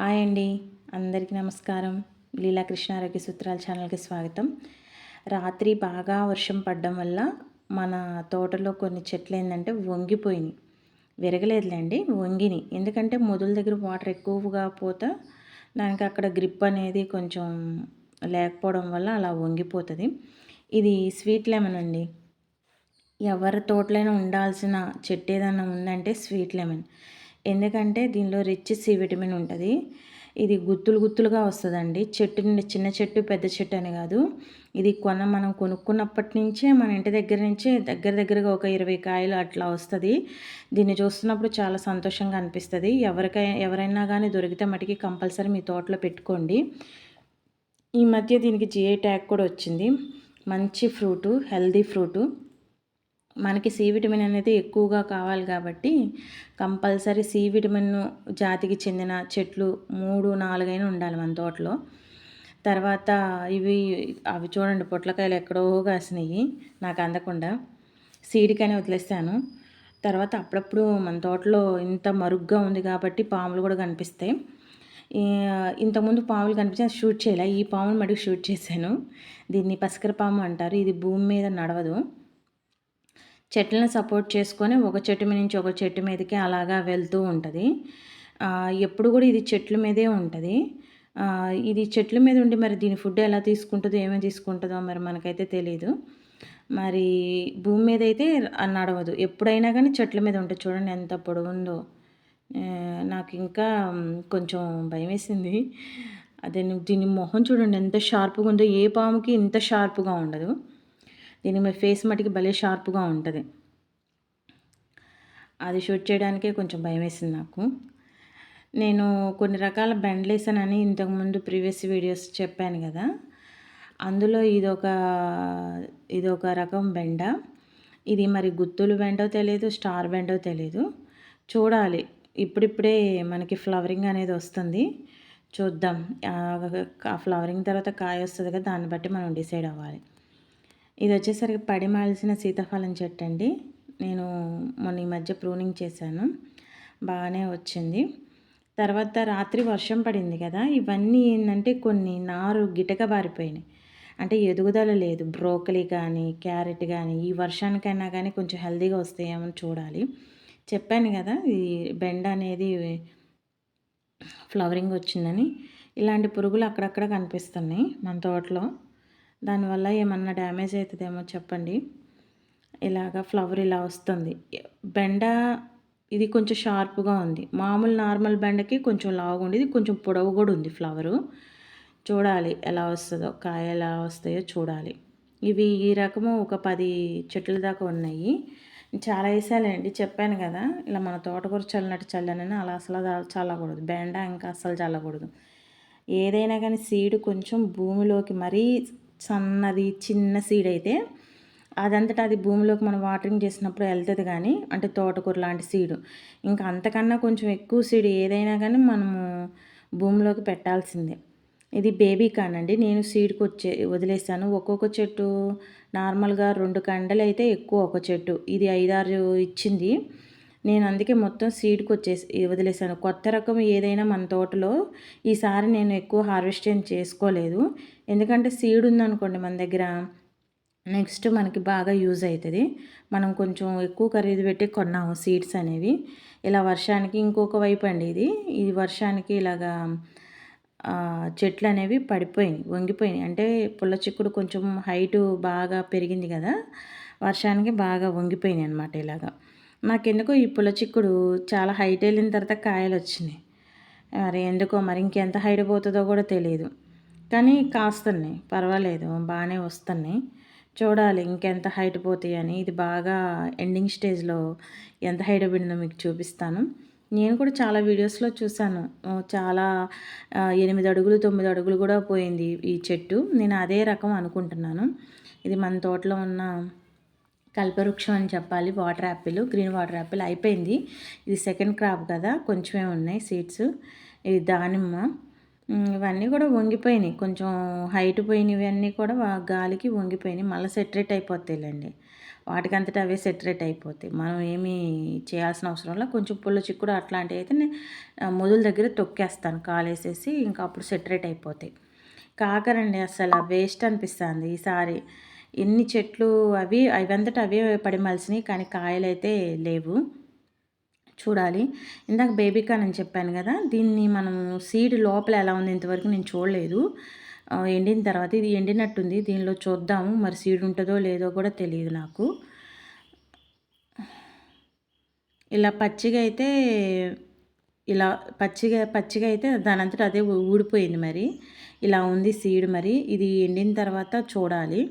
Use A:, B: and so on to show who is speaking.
A: Hi అండి. అందరికీ నమస్కారం. లీలా కృష్ణ ఆరోగ్య సూత్రాల ఛానల్కి స్వాగతం. రాత్రి బాగా వర్షం పడడం వల్ల మన తోటలో కొన్ని చెట్లు ఏంటంటే వంగిపోయినాయి. విరగలేదులేండి వంగిని ఎందుకంటే మొదల దగ్గర వాటర్ ఎక్కువగా పోతా దానికి అక్కడ గ్రిప్ అనేది కొంచెం లేకపోవడం వల్ల అలా వంగిపోతుంది. ఇది స్వీట్ లెమన్ అండి. ఎవరి తోటలైనా ఉండాల్సిన చెట్టు ఏదైనా ఉందంటే స్వీట్ లెమన్. ఎందుకంటే దీనిలో రిచ్ సి విటమిన్ ఉంటుంది. ఇది గుత్తులు గుత్తులుగా వస్తుందండి. చెట్టు నుండి చిన్న చెట్టు పెద్ద చెట్టు అని కాదు. ఇది కొన మనం కొనుక్కున్నప్పటి నుంచే మన ఇంటి దగ్గర నుంచే దగ్గర దగ్గరగా ఒక ఇరవై కాయలు అట్లా వస్తుంది. దీన్ని చూస్తున్నప్పుడు చాలా సంతోషంగా అనిపిస్తుంది. ఎవరికైనా ఎవరైనా కానీ దొరికితే మటుకి కంపల్సరీ మీ తోటలో పెట్టుకోండి. ఈ మధ్య దీనికి జిఐ ట్యాగ్ కూడా వచ్చింది. మంచి ఫ్రూటు హెల్దీ ఫ్రూటు. మనకి సి విటమిన్ అనేది ఎక్కువగా కావాలి కాబట్టి కంపల్సరీ సి విటమిన్ జాతికి చెందిన చెట్లు మూడు నాలుగైనా ఉండాలి మన తోటలో. తర్వాత ఇవి అవి చూడండి పొట్లకాయలు ఎక్కడో కాసినాయి నాకు అందకుండా. సీడికనే వదిలేస్తాను. తర్వాత అప్పుడప్పుడు మన తోటలో ఇంత మరుగ్గా ఉంది కాబట్టి పాములు కూడా కనిపిస్తాయి. ఇంతకుముందు పాములు కనిపించి షూట్ చేయాలి ఈ పాములు మటుకు షూట్ చేశాను. దీన్ని పసకర పాము అంటారు. ఇది భూమి మీద నడవదు. చెట్లను సపోర్ట్ చేసుకొని ఒక చెట్టు నుంచి ఒక చెట్టు మీదకి అలాగా వెళ్తూ ఉంటుంది. ఎప్పుడు కూడా ఇది చెట్ల మీదే ఉంటుంది. ఇది చెట్ల మీద ఉండి మరి దీని ఫుడ్ ఎలా తీసుకుంటుందో ఏమేమి తీసుకుంటుందో మరి మనకైతే తెలియదు మరి భూమి మీద అయితే నడవదు. ఎప్పుడైనా కానీ చెట్ల మీద ఉంటుంది చూడండి ఎంత పొడవుందో నాకు ఇంకా కొంచెం భయం వేసింది. అదే దీని మొహం చూడండి ఎంత షార్ప్గా ఉందో ఏ పాముకి ఇంత షార్ప్గా ఉండదు. దీని మీ ఫేస్ మటుకి భలే షార్ప్గా ఉంటుంది. అది షూట్ చేయడానికే కొంచెం భయం వేసింది నాకు. నేను కొన్ని రకాల బెండ్లు వేసానని ఇంతకుముందు ప్రీవియస్ వీడియోస్ చెప్పాను కదా. అందులో ఇదొక ఇదొక రకం బెండ. ఇది మరి గుత్తులు బెండో తెలియదు స్టార్ బెండో తెలియదు చూడాలి. ఇప్పుడిప్పుడే మనకి ఫ్లవరింగ్ అనేది వస్తుంది. చూద్దాం. ఆ ఫ్లవరింగ్ తర్వాత కాయ వస్తుంది కదా దాన్ని బట్టి మనం డిసైడ్ అవ్వాలి. ఇది వచ్చేసరికి పడిమాల్సిన సీతాఫలం చెట్టు అండి. నేను మొన్న ఈ మధ్య ప్రూనింగ్ చేశాను. బాగానే వచ్చింది. తర్వాత రాత్రి వర్షం పడింది కదా ఇవన్నీ ఏంటంటే కొన్ని నారు గిటక బారిపోయినాయి. అంటే ఎదుగుదల లేదు. బ్రోకలీ కానీ క్యారెట్ కానీ ఈ వర్షానికైనా కానీ కొంచెం హెల్దీగా వస్తాయేమో చూడాలి. చెప్పాను కదా ఈ బెండ అనేది ఫ్లవరింగ్ వచ్చిందని. ఇలాంటి పురుగులు అక్కడక్కడ కనిపిస్తున్నాయి మన తోటలో. దానివల్ల ఏమన్నా డ్యామేజ్ అవుతుందేమో చెప్పండి. ఇలాగ ఫ్లవర్ ఇలా వస్తుంది. బెండ ఇది కొంచెం షార్ప్గా ఉంది. మామూలు నార్మల్ బెండకి కొంచెం లావుగా ఉంది. ఇది కొంచెం పొడవు కూడా ఉంది ఫ్లవరు. చూడాలి ఎలా వస్తుందో కాయ ఎలా వస్తాయో చూడాలి. ఇవి ఈ రకము ఒక పది చెట్ల దాకా ఉన్నాయి. చాలా వేసాలండి చెప్పాను కదా ఇలా మన తోటకూర చల్లనట్టు చల్లని అలా అసలు చల్లకూడదు. బెండ ఇంకా అస్సలు చల్లకూడదు. ఏదైనా కానీ సీడ్ కొంచెం భూమిలోకి మరీ సన్నది చిన్న సీడ్ అయితే అదంతటా అది భూమిలోకి మనం వాటరింగ్ చేసినప్పుడు వెళ్తుంది కానీ అంటే తోటకూర లాంటి సీడు. ఇంకా అంతకన్నా కొంచెం ఎక్కువ సీడ్ ఏదైనా కానీ మనము భూమిలోకి పెట్టాల్సిందే. ఇది బేబీ కానండి నేను సీడ్కి వచ్చే వదిలేసాను. ఒక్కొక్క చెట్టు నార్మల్గా రెండు కండలు అయితే ఎక్కువ ఒక చెట్టు. ఇది ఐదారు ఇచ్చింది. నేను అందుకే మొత్తం సీడ్కి వచ్చేసి వదిలేసాను కొత్త రకం ఏదైనా మన తోటలో ఈసారి నేను ఎక్కువ హార్వెస్టింగ్ చేసుకోలేదు. ఎందుకంటే సీడ్ ఉందనుకోండి మన దగ్గర నెక్స్ట్ మనకి బాగా యూజ్ అవుతుంది మనం కొంచెం ఎక్కువ ఖరీదు పెట్టి కొన్నాము సీడ్స్ అనేవి. ఇలా వర్షానికి ఇంకొక వైపు అండి ఇది. ఈ వర్షానికి ఇలాగా చెట్లు అనేవి పడిపోయినాయి వంగిపోయినాయి. అంటే పుల్ల చిక్కుడు కొంచెం హైటు బాగా పెరిగింది కదా వర్షానికి బాగా వంగిపోయినాయి అనమాట ఇలాగా. నాకెందుకో ఈ పుల్ల చిక్కుడు చాలా హైట్ వెళ్ళిన తర్వాత కాయలు వచ్చినాయి. మరి ఎందుకో మరి ఇంకెంత హైట్ పోతుందో కూడా తెలియదు కానీ కాస్తున్నాయి పర్వాలేదు బాగానే వస్తున్నాయి. చూడాలి ఇంకెంత హైట్ పోతాయి అని. ఇది బాగా ఎండింగ్ స్టేజ్లో ఎంత హైట్ పడిందో మీకు చూపిస్తాను. నేను కూడా చాలా వీడియోస్లో చూశాను. చాలా ఎనిమిది అడుగులు తొమ్మిది అడుగులు కూడా పోయింది ఈ చెట్టు. నేను అదే రకం అనుకుంటున్నాను. ఇది మన తోటలో ఉన్న కల్పవృక్షం అని చెప్పాలి. Water apple green water apple అయిపోయింది. ఇది సెకండ్ క్రాప్ కదా కొంచెమే ఉన్నాయి సీడ్స్. ఇది దానిమ్మ. ఇవన్నీ కూడా వంగిపోయినాయి. కొంచెం హైట్ పోయినవి అన్నీ కూడా గాలికి వంగిపోయినాయి. మళ్ళీ సెటరేట్ అయిపోతాయిలేండి. వాటికంతటా అవే సెటరేట్ అయిపోతాయి. మనం ఏమీ చేయాల్సిన అవసరం లేదు. కొంచెం పుల్ల చిక్కుడు అట్లాంటివి అయితే నేను మొదల దగ్గర తొక్కేస్తాను. కాలేసేసి ఇంకా అప్పుడు సెటరేట్ అయిపోతాయి. కాకరండి అసలు వేస్ట్ అనిపిస్తుంది. ఈసారి ఎన్ని చెట్లు అవి అవంతటా అవే పడిమలిసినాయి కానీ కాయలు అయితే లేవు. చూడాలి. ఇందాక బేబీ కాన్ అని చెప్పాను కదా దీన్ని మనం సీడ్ లోపల ఎలా ఉంది ఇంతవరకు నేను చూడలేదు. ఎండిన తర్వాత ఇది ఎండినట్టుంది దీనిలో చూద్దాము మరి సీడ్ ఉంటుందో లేదో కూడా తెలియదు నాకు. ఇలా పచ్చిగా అయితే ఇలా పచ్చిగా పచ్చిగా అయితే దానంతట అదే ఊడిపోయింది మరి. ఇలా ఉంది సీడ్ మరి. ఇది ఎండిన తర్వాత చూడాలి.